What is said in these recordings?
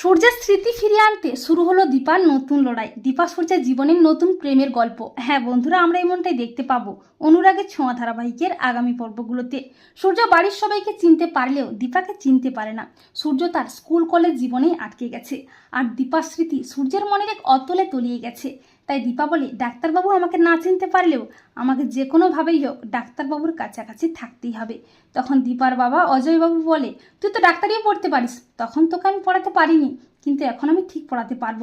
সূর্যের স্মৃতি ফিরিয়ে আনতে শুরু হলো দীপার নতুন লড়াই। দীপা সূর্যের জীবনের নতুন প্রেমের গল্প। হ্যাঁ বন্ধুরা, আমরা এমনটাই দেখতে পাবো অনুরাগের ছোঁয়া ধারাবাহিকের আগামী পর্বগুলোতে। সূর্য বাড়ির সবাইকে চিনতে পারলেও দীপাকে চিনতে পারে না। সূর্য তার স্কুল কলেজ জীবনেই আটকে গেছে। আর দীপার স্মৃতি সূর্যের মনের এক অতলে তলিয়ে গেছে। তাই দীপাবলি ডাক্তারবাবু আমাকে না চিনতে পারলেও আমাকে যে কোনোভাবেই হোক ডাক্তারবাবুর কাছাকাছি থাকতেই হবে। তখন দীপার বাবা অজয়বাবু বলে, তুই তো ডাক্তারিও পড়তে পারিস, তখন তোকে আমি পড়াতে পারিনি। কিন্তু এখন আমি ঠিক পড়াতে পারব।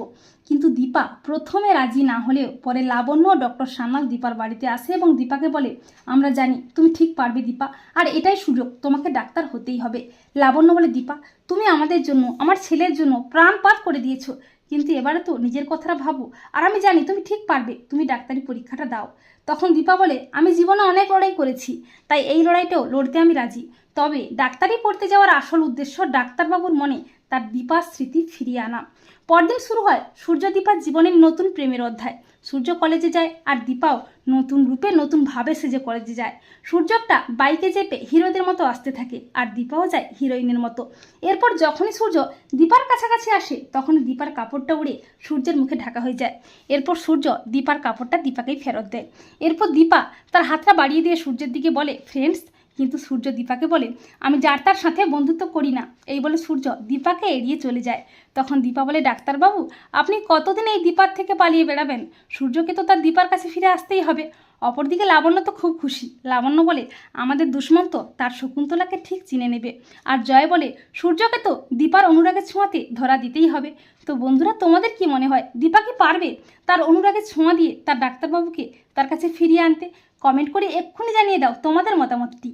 কিন্তু দীপা, প্রথমে রাজি না হলেও পরে লাবণ্য ডক্টর সান্যাল দীপার বাড়িতে আসে এবং দীপাকে বলে, আমরা জানি, তুমি ঠিক পারবে দীপা। আর এটাই সুযোগ, তোমাকে ডাক্তার হতেই হবে। লাবণ্য বলে, দীপা, তুমি আমাদের জন্য, আমার ছেলের জন্য প্রাণপাত করে দিয়েছ। কিন্তু এবারে তো নিজের কথাটা ভাবো। আর আমি জানি তুমি ঠিক পারবে, তুমি ডাক্তারি পরীক্ষাটা দাও। তখন দীপা বলে, আমি জীবনে অনেক লড়াই করেছি, তাই এই লড়াইটাও লড়তে আমি রাজি। তবে ডাক্তারি পড়তে যাওয়ার আসল উদ্দেশ্য ডাক্তারবাবুর মনে তার দীপার স্মৃতি ফিরিয়ে আনা। পরদিন শুরু হয় সূর্য দীপার জীবনের নতুন প্রেমের অধ্যায়। সূর্য কলেজে যায় আর দীপাও নতুন রূপে নতুন ভাবে সেজে কলেজে যায়। সূর্যটা বাইকে চেপে হিরোদের মতো আসতে থাকে আর দীপাও যায় হিরোইনের মতো। এরপর যখনই সূর্য দীপার কাছাকাছি আসে তখন দীপার কাপড়টা উড়ে সূর্যের মুখে ঢাকা হয়ে যায়। এরপর সূর্য দীপার কাপড়টা দীপাকেই ফেরত দেয়। এরপর দীপা তার হাতটা বাড়িয়ে দিয়ে সূর্যের দিকে বলে ফ্রেন্ডস কিন্তু সূর্য দীপাকে বলে, আমি যার তার সাথে বন্ধুত্ব করি না। এই বলে সূর্য দীপাকে এড়িয়ে চলে যায়। তখন দীপা বলে, ডাক্তারবাবু, আপনি কতদিন এই দীপার থেকে পালিয়ে বেড়াবেন? সূর্যকে তো তার দীপার কাছে ফিরে আসতেই হবে। অপরদিকে লাবণ্য তো খুব খুশি। লাবণ্য বলে, আমাদের দুশ্মন তো তার শকুন্তলাকে ঠিক চিনে নেবে। আর জয় বলে, সূর্যকে তো দীপার অনুরাগের ছোঁয়াতে ধরা দিতেই হবে। তো বন্ধুরা, তোমাদের কি মনে হয়, দীপা কি পারবে তার অনুরাগের ছোঁয়া দিয়ে তার ডাক্তারবাবুকে তার কাছে ফিরিয়ে আনতে? কমেন্ট করে এক্ষুনি জানিয়ে দাও তোমাদের মতামতটি।